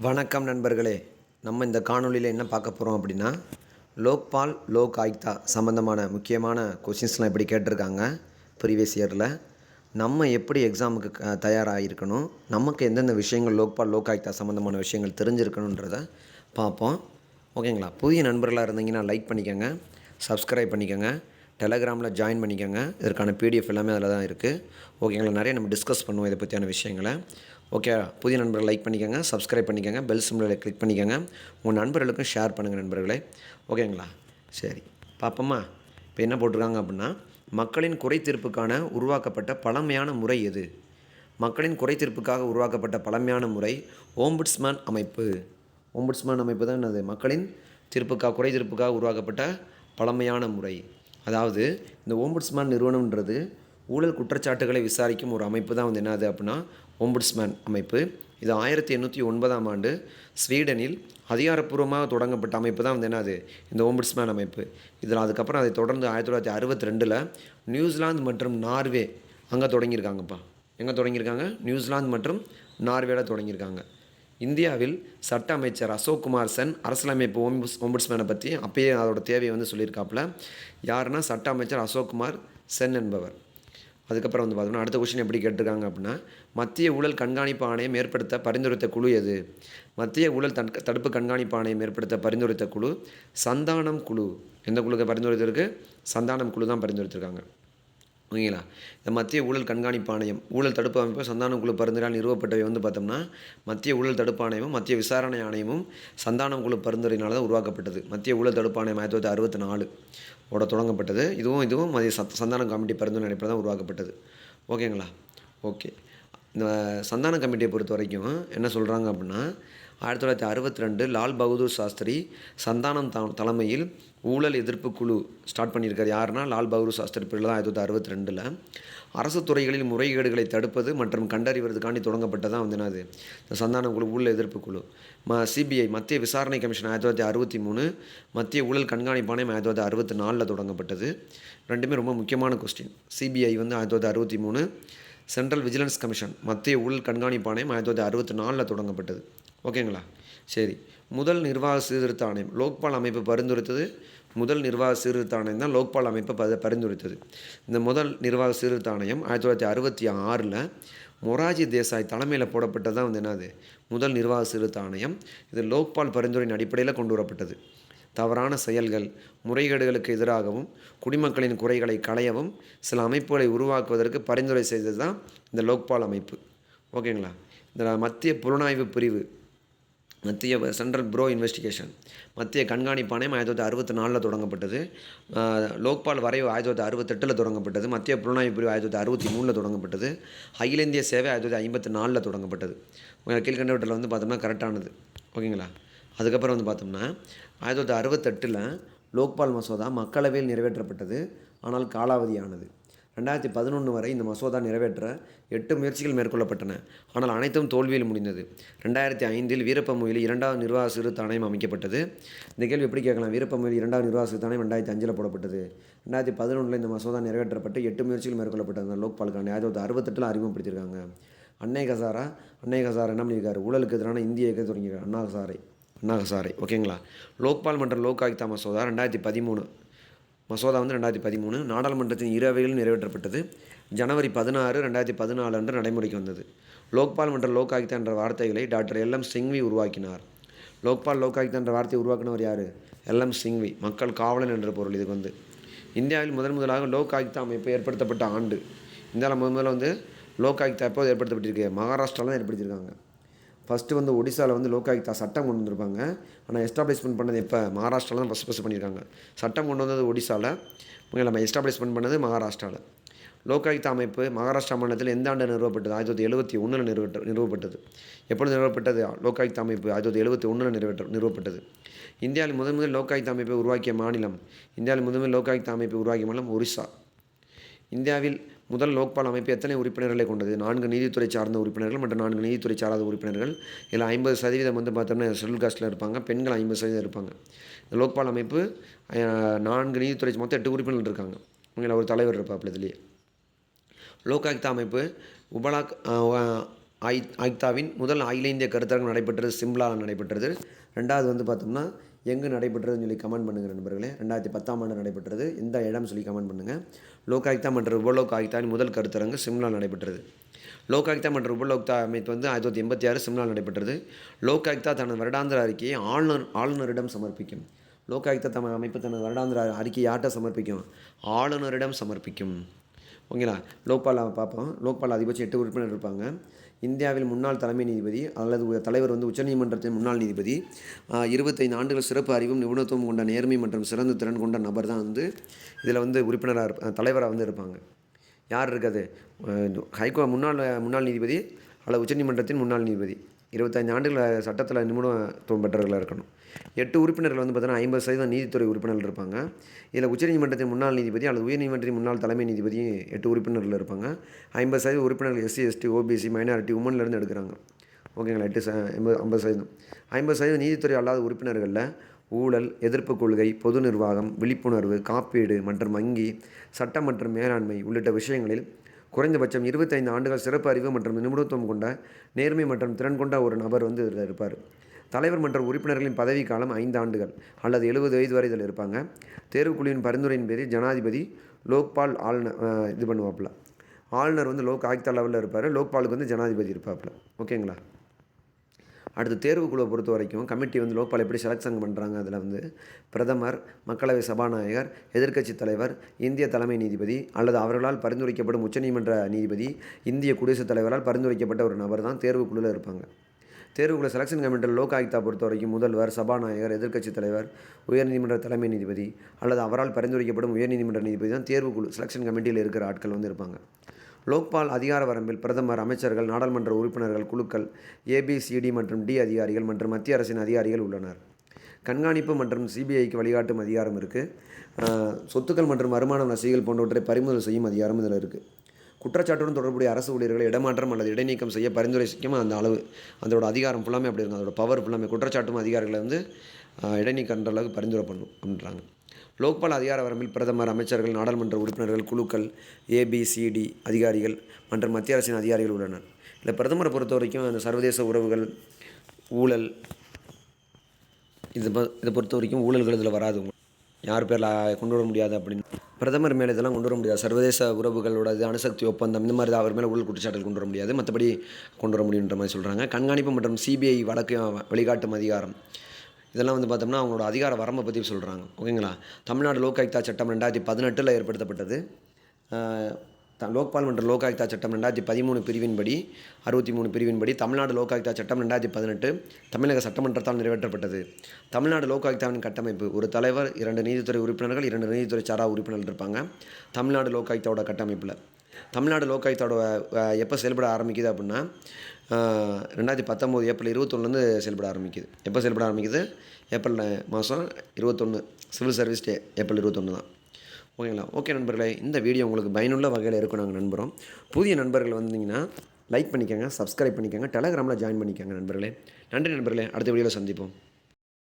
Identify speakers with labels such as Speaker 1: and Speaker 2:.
Speaker 1: வணக்கம் நண்பர்களே. நம்ம இந்த காணொலியில் என்ன பார்க்க போகிறோம் அப்படின்னா லோக்பால் லோக் ஆயுக்தா சம்மந்தமான முக்கியமான கொஷின்ஸ்லாம் எப்படி கேட்டிருக்காங்க ப்ரீவியஸ் இயரில் நம்ம எப்படி எக்ஸாமுக்கு க- தயாராகிருக்கணும் நமக்கு எந்தெந்த விஷயங்கள் லோக்பால் லோக் ஆயுக்தா சம்மந்தமான விஷயங்கள் தெரிஞ்சிருக்கணுன்றத பார்ப்போம். ஓகேங்களா? புதிய நண்பர்களாக இருந்தீங்கன்னா லைக் பண்ணிக்கோங்க சப்ஸ்கிரைப் பண்ணிக்கோங்க டெலகிராமில் ஜாயின் பண்ணிக்கோங்க. இதற்கான பிடிஎஃப் எல்லாமே அதில் தான் இருக்குது ஓகேங்களா? நிறைய நம்ம டிஸ்கஸ் பண்ணுவோம் இதை பற்றியான விஷயங்களை. ஓகே புதிய நண்பர்கள் லைக் பண்ணிக்கோங்க சப்ஸ்கிரைப் பண்ணிக்கோங்க பெல் சிம்பிளில் கிளிக் பண்ணிக்கோங்க. உங்கள் நண்பர்களுக்கும் ஷேர் பண்ணுங்கள் நண்பர்களே. ஓகேங்களா சரி பார்ப்போமா இப்போ என்ன போட்டிருக்காங்க அப்படின்னா மக்களின் குறை தீர்ப்புக்கான உருவாக்கப்பட்ட பழமையான முறை எது? மக்களின் குறை தீர்ப்புக்காக உருவாக்கப்பட்ட பழமையான முறை ஓம்புட்ஸ்மேன் அமைப்பு. ஓம்புட்ஸ்மேன் அமைப்பு தான் என்னது? மக்களின் தீர்ப்புக்காக குறை தீர்ப்புக்காக உருவாக்கப்பட்ட பழமையான முறை. அதாவது இந்த ஓம்புட்ஸ்மேன் நிறுவனம்ன்றது ஊழல் குற்றச்சாட்டுகளை விசாரிக்கும் ஒரு அமைப்பு தான் வந்து என்னது அப்படின்னா ஓம்புட்ஸ்மேன் அமைப்பு. இது ஆயிரத்தி எண்ணூற்றி ஒன்பதாம் ஆண்டு ஸ்வீடனில் அதிகாரப்பூர்வமாக தொடங்கப்பட்ட அமைப்பு தான் வந்து என்னது? இந்த ஓம்புட்ஸ்மேன் அமைப்பு. இதில் அதுக்கப்புறம் அதை தொடர்ந்து ஆயிரத்தி தொள்ளாயிரத்தி அறுபத்தி ரெண்டில் நியூசிலாந்து மற்றும் நார்வே அங்கே தொடங்கியிருக்காங்கப்பா. எங்கே தொடங்கியிருக்காங்க? நியூசிலாந்து மற்றும் நார்வேல தொடங்கியிருக்காங்க. இந்தியாவில் சட்ட அமைச்சர் அசோக் குமார் சென் அரசியலமைப்பு ஓம்புஸ் ஓம்புட்ஸ்மேனை பற்றி அப்பயே அதோட தேவையை வந்து சொல்லியிருக்காப்புல. யாருன்னா சட்ட அமைச்சர் அசோக் குமார் சென் என்பவர். அதுக்கப்புறம் வந்து பார்த்தோம்னா அடுத்த கொஷின் எப்படி கேட்டிருக்காங்க அப்படின்னா மத்திய ஊழல் கண்காணிப்பு ஆணையம் ஏற்படுத்த பரிந்துரைத்த குழு எது? மத்திய ஊழல் தன் தடுப்பு கண்காணிப்பு ஆணையம் ஏற்படுத்த பரிந்துரைத்த குழு சந்தானம் குழு. எந்த குழுக்கு பரிந்துரைத்திருக்கு? சந்தானம் குழு தான் பரிந்துரைத்திருக்காங்க. ஓகேங்களா? இந்த மத்திய ஊழல் கண்காணிப்பு ஆணையம் ஊழல் தடுப்பு அமைப்பு சந்தானம் குழு பரிந்துரையால் நிறுவப்பட்டவை வந்து பார்த்தோம்னா மத்திய ஊழல் தடுப்பு ஆணையமும் மத்திய விசாரணை ஆணையமும் சந்தானம் குழு பரிந்துரையினால் தான் உருவாக்கப்பட்டது. மத்திய ஊழல் தடுப்பு ஆணையம் ஆயிரத்தி தொள்ளாயிரத்தி அறுபத்தி நாலு. ஓட தொடங்கப்பட்டது. இதுவும் இதுவும் மதிய சத் சந்தானம் கமிட்டி பரிந்துரை அடிப்படையில் தான் உருவாக்கப்பட்டது. ஓகேங்களா ஓகே இந்த சந்தான கமிட்டியை பொறுத்த வரைக்கும் என்ன சொல்கிறாங்க அப்படின்னா ஆயிரத்தி தொள்ளாயிரத்தி அறுபத்தி ரெண்டு லால் பகதூர் சாஸ்திரி சந்தானம் த தலைமையில் ஊழல் எதிர்ப்பு குழு ஸ்டார்ட் பண்ணியிருக்கார் யாருன்னா லால் பகதூர் சாஸ்திரி பிள்ளை தான் ஆயிரத்தி தொள்ளாயிரத்தி அறுபத்தி ரெண்டில். அரசு துறைகளில் முறைகேடுகளை தடுப்பது மற்றும் கண்டறிவதற்காண்டி தொடங்கப்பட்டதான் வந்து என்னது? இந்த சந்தானம் குழு ஊழல் எதிர்ப்பு குழு. ம சிபிஐ மத்திய விசாரணை கமிஷன் ஆயிரத்தி தொள்ளாயிரத்தி அறுபத்தி மூணு மத்திய ஊழல் கண்காணிப்பாணையம் ஆயிரத்தி தொள்ளாயிரத்தி அறுபத்தி நாலில் தொடங்கப்பட்டது. ரெண்டுமே ரொம்ப முக்கியமான கொஸ்டின் சிபிஐ வந்து ஆயிரத்தி தொள்ளாயிரத்தி அறுபத்தி மூணு சென்ட்ரல் விஜிலன்ஸ் கமிஷன் மத்திய ஊழல் கண்காணிப்பாணையம் ஆயிரத்தி தொள்ளாயிரத்தி அறுபத்தி நாலில் தொடங்கப்பட்டது. ஓகேங்களா? சரி. முதல் நிர்வாக சீர்திருத்த ஆணையம் லோக்பால் அமைப்பு பரிந்துரைத்தது. முதல் நிர்வாக சீர்திருத்த ஆணையம் தான் லோக்பால் அமைப்பை ப பரிந்துரைத்தது. இந்த முதல் நிர்வாக சீர்திருத்த ஆணையம் ஆயிரத்தி தொள்ளாயிரத்தி அறுபத்தி ஆறில் மொராஜி தேசாய் தலைமையில் போடப்பட்டது தான் வந்து என்னது? முதல் நிர்வாக சீர்திருத்த ஆணையம் இது லோக்பால் பரிந்துரையின் அடிப்படையில் கொண்டு வரப்பட்டது. தவறான செயல்கள் முறைகேடுகளுக்கு எதிராகவும் குடிமக்களின் குறைகளை களையவும் சில அமைப்புகளை உருவாக்குவதற்கு பரிந்துரை செய்தது தான் இந்த லோக்பால் அமைப்பு. ஓகேங்களா? இந்த மத்திய புலனாய்வு பிரிவு. மத்திய சென்ட்ரல் ப்ரோ இன்வெஸ்டிகேஷன் மத்திய கண்காணிப்பாணையம் ஆயிரத்தி தொள்ளாயிரத்தி அறுபத்தி நாலில் தொடங்கப்பட்டது. லோக்பால் வரைவு ஆயிரத்தி தொள்ளாயிரத்தி அறுபத்தெட்டில் தொடங்கப்பட்டது. மத்திய புலனாய்வு பிரிவு ஆயிரத்தி தொள்ளாயிரத்தி அறுபத்தி மூணில் தொடங்கப்பட்டது. அகில இந்திய சேவை ஆயிரத்தி தொள்ளாயிரத்தி ஐம்பத்தி நாலில் தொடங்கப்பட்டது. உங்கள் கீழ்கண்டவற்றில் வந்து பார்த்தோம்னா கரெக்டானது ஓகேங்களா? அதுக்கப்புறம் வந்து பார்த்தோம்னா ஆயிரத்தி தொள்ளாயிரத்தி அறுபத்தெட்டில் லோக்பால் மசோதா மக்களவையில் நிறைவேற்றப்பட்டது. ஆனால் காலாவதியானது. ரெண்டாயிரத்தி பதினொன்று வரை இந்த மசோதா நிறைவேற்ற எட்டு முயற்சிகள் மேற்கொள்ளப்பட்டன. ஆனால் அனைத்தும் தோல்வியில் முடிந்தது. ரெண்டாயிரத்தி ஐந்தில் வீரப்ப மொழியில் இரண்டாவது நிர்வாக சிறு ஆணையம் அமைக்கப்பட்டது. இந்த கேள்வி எப்படி கேட்கலாம்? வீரப்ப மொழியில் இரண்டாவது நிர்வாக சீர்திருத்த ஆணையம் ரெண்டாயிரத்தி அஞ்சில் போடப்பட்டது. ரெண்டாயிரத்தி பதினொன்றில் இந்த மசோதா நிறைவேற்றப்பட்டு எட்டு முயற்சிகள் மேற்கொள்ளப்பட்டது. லோக்பாலுக்கான ஆயிரத்தி தொள்ளாயிரத்தி அறுபத்தெட்டில் அறிமுகப்படுத்தியிருக்காங்க. அன்னை ஹசாரா அன்னை ஹசாரா என்ன பண்ணியிருக்காரு? ஊழலுக்கு எதிரான இந்திய இயக்கத்தை தொடங்கியிருக்காரு. அண்ணா ஹசாரை அண்ணா ஹசாரை ஓகேங்களா? லோக்பால் மற்றும் லோக் ஆயுக்தா மசோதா ரெண்டாயிரத்தி பதிமூணு. மசோதா வந்து ரெண்டாயிரத்தி பதிமூணு நாடாளுமன்றத்தின் இரு அவைகளில் நிறைவேற்றப்பட்டது. ஜனவரி பதினாறு ரெண்டாயிரத்தி பதினாலு அன்று நடைமுறைக்கு வந்தது. லோக்பால் மற்றும் லோக் ஆயுக்தா என்ற வார்த்தைகளை டாக்டர் எல் எம் சிங்வி உருவாக்கினார். லோக்பால் லோக் ஆயுக்தா என்ற வார்த்தையை உருவாக்கினவர் யார்? எல் எம் சிங்வி மக்கள் காவலன் என்ற பொருள் இதுக்கு வந்து. இந்தியாவில் முதன் முதலாக லோக் ஆயுக்தா அமைப்பு ஏற்படுத்தப்பட்ட ஆண்டு. இந்தியாவில் முதன் முதல்ல வந்து லோக் ஆயுக்தா எப்போது ஏற்படுத்தப்பட்டிருக்கு? மகாராஷ்டிராவில் ஏற்படுத்தியிருக்காங்க. ஃபஸ்ட்டு வந்து ஒடிசாவில் வந்து லோகாயுக்தா சட்டம் கொண்டு வந்திருப்பாங்க. ஆனால் எஸ்டாப்ளிஷ்மெண்ட் பண்ணது எப்போ? மகாராஷ்டிராவில் தான் ஃபஸ்ட் ஃபஸ்ட் பண்ணியிருக்காங்க சட்டம் கொண்டு வந்தது ஒடிசாவில் நம்ம எஸ்டாப்ளிஷ்மெண்ட் பண்ணது மகாராஷ்டிராவில் லோகாயுக்தா அமைப்பு மகாராஷ்டிரா மாநிலத்தில் எந்த ஆண்டு நிறுவப்பட்டது? ஆயிரத்தி தொள்ளாயிரத்தி எழுபத்தி ஒன்றில் நிறுவட்ட நிறுவப்பட்டது. எப்பொழுது நிறுவப்பட்டது? லோகாயுக்தா அமைப்பு ஆயிரத்தி தொள்ளாயிரத்தி எழுபத்தி ஒன்றில் நிறுவட்ட நிறுவப்பட்டது. இந்தியாவில் முதன் முதல் லோகாயுக்தா அமைப்பை உருவாக்கிய மாநிலம் இந்தியாவில் முதன் முதல் லோகாயுக்தா அமைப்பை உருவாக்கிய மாநிலம் ஒரிசா. இந்தியாவில் முதல் லோக்பால் அமைப்பு எத்தனை உறுப்பினர்களை கொண்டது? நான்கு நீதித்துறை சார்ந்த உறுப்பினர்கள் மற்றும் நான்கு நீதித்துறை சாராத உறுப்பினர்கள். இதில் ஐம்பது சதவீதம் வந்து பார்த்தோம்னா ஷெடியூல் காஸ்ட்டில் இருப்பாங்க. பெண்கள் ஐம்பது சதவீதம் இருப்பாங்க. இந்த லோக்பால் அமைப்பு நான்கு நீதித்துறை மொத்தம் எட்டு உறுப்பினர்கள் இருக்காங்க. உங்களை ஒரு தலைவர் இருப்பாப்புல இதுலேயே. லோகாயுக்தா அமைப்பு உபலாக் ஆய் ஆயுக்தாவின் முதல் அகில இந்திய கருத்தரங்கம் நடைபெற்றது சிம்லாவில் நடைபெற்றது. ரெண்டாவது வந்து பார்த்தோம்னா எங்கே நடைபெற்றதுன்னு சொல்லி கமெண்ட் பண்ணுங்கள் நண்பர்களே. ரெண்டாயிரத்தி பத்தாம் ஆண்டு நடைபெற்றது. எந்த இடம் சொல்லி கமெண்ட் பண்ணுங்கள் லோகாயுக்தா மற்றும் உபலோகாயுக்தான் முதல் கருத்தரங்கு சிம்லா நடைபெற்றது. லோகாயுக்தா மற்றும் உபலோக்தா அமைப்பு வந்து ஆயிரத்தி தொள்ளாயிரத்தி எண்பத்தி ஆறு சிம்லா நடைபெற்றது. லோகாயுக்தா தனது வருடாந்திர அறிக்கையை ஆளுநர் ஆளுநரிடம் சமர்ப்பிக்கும். லோகாயுக்தா தம அமைப்பு தனது வருடாந்திர அறிக்கை யார்கிட்ட சமர்ப்பிக்கும்? ஆளுநரிடம் சமர்ப்பிக்கும். ஓகேங்களா? லோக்பால் பார்ப்போம். லோக்பால் அதிகபட்சம் எட்டு உறுப்பினர் இருப்பாங்க. இந்தியாவில் முன்னாள் தலைமை நீதிபதி அல்லது தலைவர் வந்து உச்சநீதிமன்றத்தின் முன்னாள் நீதிபதி. இருபத்தைந்து ஆண்டுகள் சிறப்பு அறிவும் நிபுணத்துவம் கொண்ட நேர்மை மற்றும் சிறந்த திறன் கொண்ட நபர் தான் வந்து இதில் வந்து உறுப்பினராக இருப்ப தலைவராக வந்து இருப்பாங்க. யார் இருக்காது? ஹைகோ முன்னாள் முன்னாள் நீதிபதி அல்லது உச்சநீதிமன்றத்தின் முன்னாள் நீதிபதி. இருபத்தஞ்சு ஆண்டுகள் சட்டத்தில் நிபுணத்துவம் பெற்றவர்களாக இருக்கணும். எட்டு உறுப்பினர்கள் வந்து பார்த்தீங்கன்னா ஐம்பது சதவீதம் நீதித்துறை உறுப்பினர்கள் இருப்பாங்க. இதில் உச்சநீதிமன்றத்தின் முன்னாள் நீதிபதி அல்லது உயர்நீதிமன்றத்தின் முன்னாள் தலைமை நீதிபதி எட்டு உறுப்பினர்கள் இருப்பாங்க. ஐம்பது சதவீத உறுப்பினர்கள் எஸ்சி எஸ்டி ஓபிசி மைனாரிட்டி உமன்லேருந்து எடுக்கிறாங்க. ஓகேங்களா? எட்டு ச எண்பது ஐம்பது சதவீதம். ஐம்பது சதவீதம் நீதித்துறை அல்லாத உறுப்பினர்களில் ஊழல் எதிர்ப்பு கொள்கை பொது நிர்வாகம் விழிப்புணர்வு காப்பீடு மற்றும் வங்கி சட்டம் மற்றும் மேலாண்மை உள்ளிட்ட விஷயங்களில் குறைந்தபட்சம் இருபத்தைந்து ஆண்டுகள் சிறப்பு அறிவு மற்றும் நிபுணத்துவம் கொண்ட நேர்மை மற்றும் திறன் கொண்ட ஒரு நபர் வந்து இதில் இருப்பார். தலைவர் மற்றும் உறுப்பினர்களின் பதவிக்காலம் ஐந்து ஆண்டுகள் அல்லது எழுபது வயது வரை இதில் இருப்பாங்க. தேர்வுக்குழுவின் பரிந்துரையின் பேரில் ஜனாதிபதி லோக்பால் ஆளுநர் இது பண்ணுவாப்புல. ஆளுநர் வந்து லோக் ஆயுக்தா லெவலில் இருப்பார். லோக்பாலுக்கு வந்து ஜனாதிபதி இருப்பாப்புல. ஓகேங்களா? அடுத்து தேர்வுக்குழுவை பொறுத்த வரைக்கும் கமிட்டி வந்து லோக்பால் எப்படி செலக்ஷன் பண்ணுறாங்க அதில் வந்து பிரதமர் மக்களவை சபாநாயகர் எதிர்க்கட்சி தலைவர் இந்திய தலைமை நீதிபதி அல்லது அவர்களால் பரிந்துரைக்கப்படும் உச்சநீதிமன்ற நீதிபதி இந்திய குடியரசுத் தலைவரால் பரிந்துரைக்கப்பட்ட ஒரு நபர் தான் தேர்வுக்குழுவில் இருப்பாங்க. தேர்வுக்குழு செலெக்ஷன் கமிட்டியில் லோக் ஆயுக்தா பொறுத்த வரைக்கும் முதல்வர் சபாநாயகர் எதிர்க்கட்சித் தலைவர் உயர்நீதிமன்ற தலைமை நீதிபதி அல்லது அவரால் பரிந்துரைக்கப்படும் உயர்நீதிமன்ற நீதிபதி தான் தேர்வுக்குழு செலெக்ஷன் கமிட்டியில் இருக்கிற ஆட்கள் வந்து இருப்பாங்க. லோக்பால் அதிகார வரம்பில் பிரதமர் அமைச்சர்கள் நாடாளுமன்ற உறுப்பினர்கள் குழுக்கள் ஏபிசிடி மற்றும் டி அதிகாரிகள் மற்றும் மத்திய அரசின் அதிகாரிகள் உள்ளனர். கண்காணிப்பு மற்றும் சிபிஐக்கு வழிகாட்டும் அதிகாரம் இருக்குது சொத்துக்கள் மற்றும் வருமான வசதிகள் போன்றவற்றை பறிமுதல் செய்யும் அதிகாரம் இதில் இருக்குது குற்றச்சாட்டுடன் தொடர்புடைய அரசு ஊழியர்களை இடமாற்றம் அல்லது இடைநீக்கம் செய்ய பரிந்துரை செய்யும்? அந்த அளவு அதோட அதிகாரம் ஃபுல்லாமே அப்படி இருக்கும் அதோட பவர் ஃபுல்லாமே குற்றச்சாட்டும் அதிகாரிகளை வந்து இடைநீக்கன்ற அளவுக்கு பரிந்துரை பண்ணும் அப்படின்றாங்க. லோக்பால் அதிகார வரம்பில் பிரதமர் அமைச்சர்கள் நாடாளுமன்ற உறுப்பினர்கள் குழுக்கள் ஏபிசிடி அதிகாரிகள் மற்றும் மத்திய அரசின் அதிகாரிகள் உள்ளனர். இல்லை பிரதமரை பொறுத்த வரைக்கும் அந்த சர்வதேச உறவுகள் ஊழல் இது ப- இதை பொறுத்த வரைக்கும் ஊழல்கள் இதில் வராது. யார் பேரில் கொண்டு வர முடியாது அப்படின்னு. பிரதமர் மேலே இதெல்லாம் கொண்டு வர முடியாது. சர்வதேச உறவுகளோட இது அணுசக்தி ஒப்பந்தம் இந்த மாதிரி தான் அவர் மேலே ஊழல் குற்றச்சாட்டுகள் கொண்டு வர முடியாது. மற்றபடி கொண்டு வர முடியுன்ற மாதிரி சொல்கிறாங்க கண்காணிப்பு மற்றும் சிபிஐ வழக்கு வழிகாட்டும் அதிகாரம். இதெல்லாம் வந்து பார்த்தோம்னா அவங்களோட அதிகார வரம்பை பற்றி சொல்கிறாங்க ஓகேங்களா? தமிழ்நாடு லோகாயுக்தா சட்டம் ரெண்டாயிரத்தி பதினெட்டில் ஏற்படுத்தப்பட்டது. த- லோக்பால் மன்ற லோகாயுக்தா சட்டம் ரெண்டாயிரத்தி பதிமூணு பிரிவின்படி அறுபத்தி மூணு பிரிவின்படி தமிழ்நாடு லோகாயுக்தா சட்டம் ரெண்டாயிரத்தி பதினெட்டு தமிழக சட்டமன்றத்தால் நிறைவேற்றப்பட்டது. தமிழ்நாடு லோகாயுக்தாவின் கட்டமைப்பு ஒரு தலைவர் இரண்டு நீதித்துறை உறுப்பினர்கள் இரண்டு நீதித்துறை சாரா உறுப்பினர்கள் இருப்பாங்க. தமிழ்நாடு லோகாயுக்தாவோட கட்டமைப்பில். தமிழ்நாடு லோகாயுக்தாவோட எப்போ செயல்பட ஆரம்பிக்குது அப்படின்னா ரெண்டாயிரத்தி பத்தொம்போது ஏப்ரல் இருபத்தொன்னுலேருந்து செயல்பட ஆரம்பிக்குது. எப்போ செயல்பட ஆரம்பிக்குது? ஏப்ரல் மாதம் இருபத்தொன்று சிவில் சர்வீஸ் டே ஏப்ரல் இருபத்தொன்று தான். ஓகேங்களா? ஓகே நண்பர்களே இந்த வீடியோ உங்களுக்கு பயனுள்ள வகையில் இருக்கும் நாங்கள் நண்பரோம் புதிய நண்பர்கள் வந்தீங்கன்னா லைக் பண்ணிக்கோங்க சப்ஸ்கிரைப் பண்ணிக்கோங்க டெலகிராமில் ஜாயின் பண்ணிக்கோங்க நண்பர்களே. நன்றி நண்பர்களே அடுத்த வீடியோவில் சந்திப்போம்.